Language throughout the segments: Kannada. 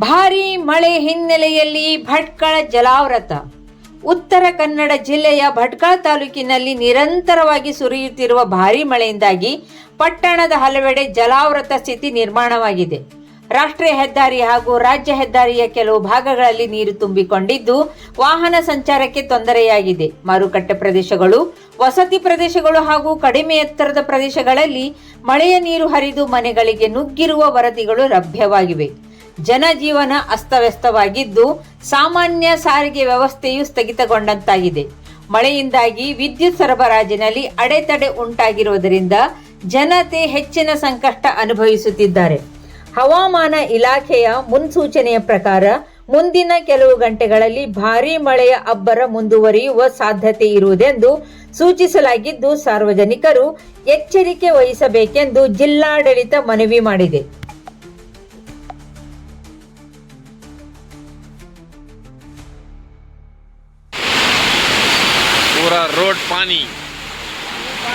ಭಾರೀ ಮಳೆ ಹಿನ್ನೆಲೆಯಲ್ಲಿ ಭಟ್ಕಳ ಜಲಾವೃತ. ಉತ್ತರ ಕನ್ನಡ ಜಿಲ್ಲೆಯ ಭಟ್ಕಳ ತಾಲೂಕಿನಲ್ಲಿ ನಿರಂತರವಾಗಿ ಸುರಿಯುತ್ತಿರುವ ಭಾರೀ ಮಳೆಯಿಂದಾಗಿ ಪಟ್ಟಣದ ಹಲವೆಡೆ ಜಲಾವೃತ ಸ್ಥಿತಿ ನಿರ್ಮಾಣವಾಗಿದೆ. ರಾಷ್ಟ್ರೀಯ ಹೆದ್ದಾರಿ ಹಾಗೂ ರಾಜ್ಯ ಹೆದ್ದಾರಿಯ ಕೆಲವು ಭಾಗಗಳಲ್ಲಿ ನೀರು ತುಂಬಿಕೊಂಡಿದ್ದು ವಾಹನ ಸಂಚಾರಕ್ಕೆ ತೊಂದರೆಯಾಗಿದೆ. ಮಾರುಕಟ್ಟೆ ಪ್ರದೇಶಗಳು, ವಸತಿ ಪ್ರದೇಶಗಳು ಹಾಗೂ ಕಡಿಮೆ ಎತ್ತರದ ಪ್ರದೇಶಗಳಲ್ಲಿ ಮಳೆಯ ನೀರು ಹರಿದು ಮನೆಗಳಿಗೆ ನುಗ್ಗಿರುವ ವರದಿಗಳು ಲಭ್ಯವಾಗಿವೆ. ಜನಜೀವನ ಅಸ್ತವ್ಯಸ್ತವಾಗಿದ್ದು ಸಾಮಾನ್ಯ ಸಾರಿಗೆ ವ್ಯವಸ್ಥೆಯು ಸ್ಥಗಿತಗೊಂಡಂತಾಗಿದೆ. ಮಳೆಯಿಂದಾಗಿ ವಿದ್ಯುತ್ ಸರಬರಾಜಿನಲ್ಲಿ ಅಡೆತಡೆ ಉಂಟಾಗಿರುವುದರಿಂದ ಜನತೆ ಹೆಚ್ಚಿನ ಸಂಕಷ್ಟ ಅನುಭವಿಸುತ್ತಿದ್ದಾರೆ. ಹವಾಮಾನ ಇಲಾಖೆಯ ಮುನ್ಸೂಚನೆಯ ಪ್ರಕಾರ ಮುಂದಿನ ಕೆಲವು ಗಂಟೆಗಳಲ್ಲಿ ಭಾರೀ ಮಳೆಯ ಅಬ್ಬರ ಮುಂದುವರಿಯುವ ಸಾಧ್ಯತೆ ಇರುವುದೆಂದು ಸೂಚಿಸಲಾಗಿದ್ದು, ಸಾರ್ವಜನಿಕರು ಎಚ್ಚರಿಕೆ ವಹಿಸಬೇಕೆಂದು ಜಿಲ್ಲಾಡಳಿತ ಮನವಿ ಮಾಡಿದೆ. पानी।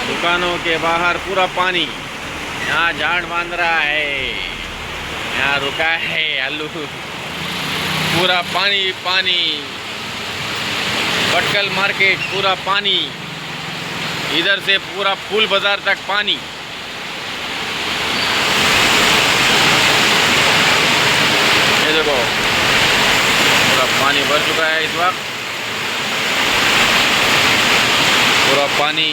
दुकानों के बाहर पूरा पानी। यहाँ झाड़ बाँध रहा है। यहाँ रुका है आलू। पूरा पानी पानी। भटकल मार्केट, पूरा पानी। इधर से पूरा पुल बाज़ार तक पानी। ये देखो, पूरा पानी भर चुका है इस वक्त। पूरा पानी।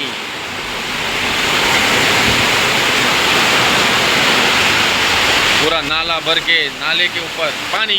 पूरा नाला भर के नाले के ऊपर पानी।